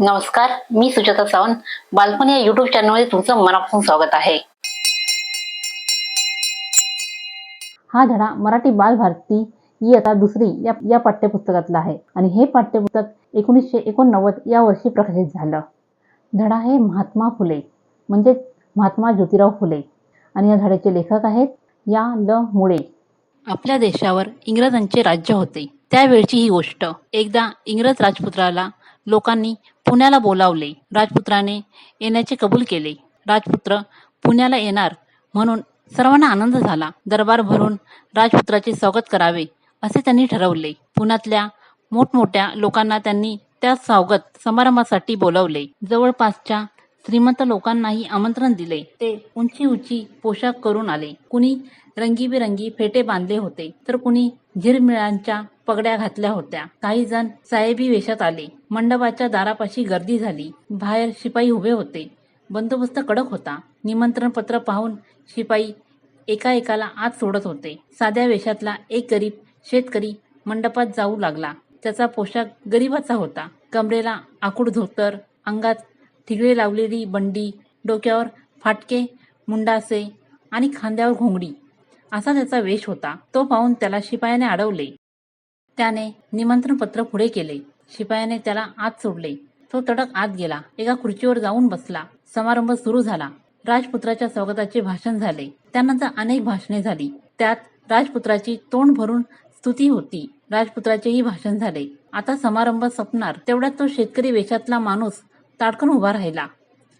नमस्कार मी सुजाता सावंत. बालपण या युट्यूब चॅनलमध्ये तुमचं मनापासून स्वागत आहे. हा धडा मराठी बालभारती इयत्ता दुसरी या या पाठ्यपुस्तकातला आहे. आणि हे पाठ्यपुस्तक एकोणीसशे एकोणनव्वद या वर्षी प्रकाशित झालं. धडा आहे महात्मा फुले म्हणजेच महात्मा ज्योतिराव फुले. आणि या धड्याचे लेखक आहेत या ल. मुळे. आपल्या देशावर इंग्रजांचे राज्य होते. त्यावेळची ही गोष्ट एकदा इंग्रज राजपुत्राला लोकांनी पुण्याला बोलावले. राजपुत्राने येण्याचे कबूल केले. राजपुत्र पुण्याला येणार म्हणून सर्वांना आनंद झाला. दरबार भरून राजपुत्राचे स्वागत करावे असे त्यांनी ठरवले. पुण्यातल्या मोठमोठ्या लोकांना त्यांनी त्या स्वागत समारंभासाठी बोलावले. जवळपासच्या श्रीमंत लोकांनाही आमंत्रण दिले. ते उंची उंची पोशाख करून आले. कुणी रंगीबेरंगी फेटे बांधले होते तर कुणी झिरमिळांच्या पगड्या घातल्या होत्या. काही जण साहेबी वेशात आले. मंडपाच्या दारापाशी गर्दी झाली. बाहेर शिपाई उभे होते. बंदोबस्त कडक होता. निमंत्रण पत्र पाहून शिपाई एका एकाला आत सोडत होते. साध्या वेशातला एक गरीब शेतकरी मंडपात जाऊ लागला. त्याचा पोशाख गरीबाचा होता. कमरेला आकूड धोतर अंगात ठिगळे लावलेली बंडी डोक्यावर फाटके मुंडासे आणि खांद्यावर घोंगडी. असा त्याचा वेश होता. तो पाहून त्याला शिपायाने अडवले. त्याने निमंत्रण पत्र पुढे केले. शिपायाने त्याला आत सोडले. तो तडक आत गेला. एका खुर्चीवर जाऊन बसला. समारंभ सुरू झाला. राजपुत्राच्या स्वागताचे भाषण झाले. त्यानंतर अनेक भाषणे झाली. त्यात राजपुत्राची तोंड भरून स्तुती होती. राजपुत्राचेही भाषण झाले. आता समारंभ संपणार. तेवढ्यात तो शेतकरी वेशातला माणूस ताटकन उभा राहिला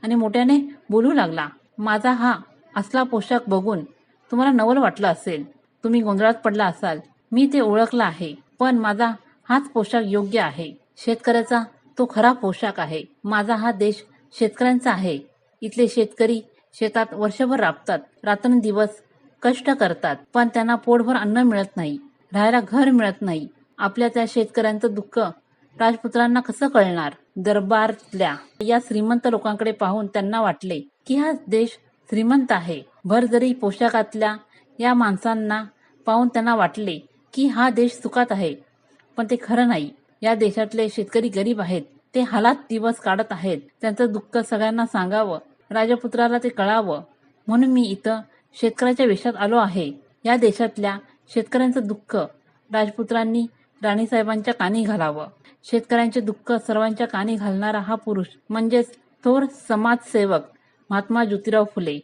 आणि मोठ्याने बोलू लागला माझा हा असला पोशाख बघून तुम्हाला नवल वाटलं असेल. तुम्ही गोंधळात पडला असाल. मी ते ओळखलं आहे पण माझा हाच पोशाख योग्य आहे. शेतकऱ्याचा तो खरा पोशाख आहे. माझा हा देश शेतकऱ्यांचा आहे. इथले शेतकरी शेतात वर्षभर राबतात रात्रंदिवस कष्ट करतात पण त्यांना पोटभर अन्न मिळत नाही राहायला घर मिळत नाही. आपल्या त्या शेतकऱ्यांचं दुःख राजपुत्रांना कसं कळणार? दरबारातल्या या श्रीमंत लोकांकडे पाहून त्यांना वाटले की हा देश श्रीमंत आहे. भरजरी पोशाखातल्या या माणसांना पाहून त्यांना वाटले की हा देश सुखात आहे पण ते खरं नाही. या देशातले शेतकरी गरीब आहेत. ते हालात दिवस काढत आहेत. त्यांचं दुःख सगळ्यांना सांगावं राजपुत्राला ते कळावं. म्हणून मी इथं शेतकऱ्याच्या वेशात आलो आहे. या देशातल्या शेतकऱ्यांचं दुःख राजपुत्रांनी राणीसाहेबांच्या कानी घालावं. शेतकऱ्यांचे दुःख सर्वांच्या कानी घालणारा हा पुरुष म्हणजेच थोर समाजसेवक महात्मा ज्योतिराव फुले.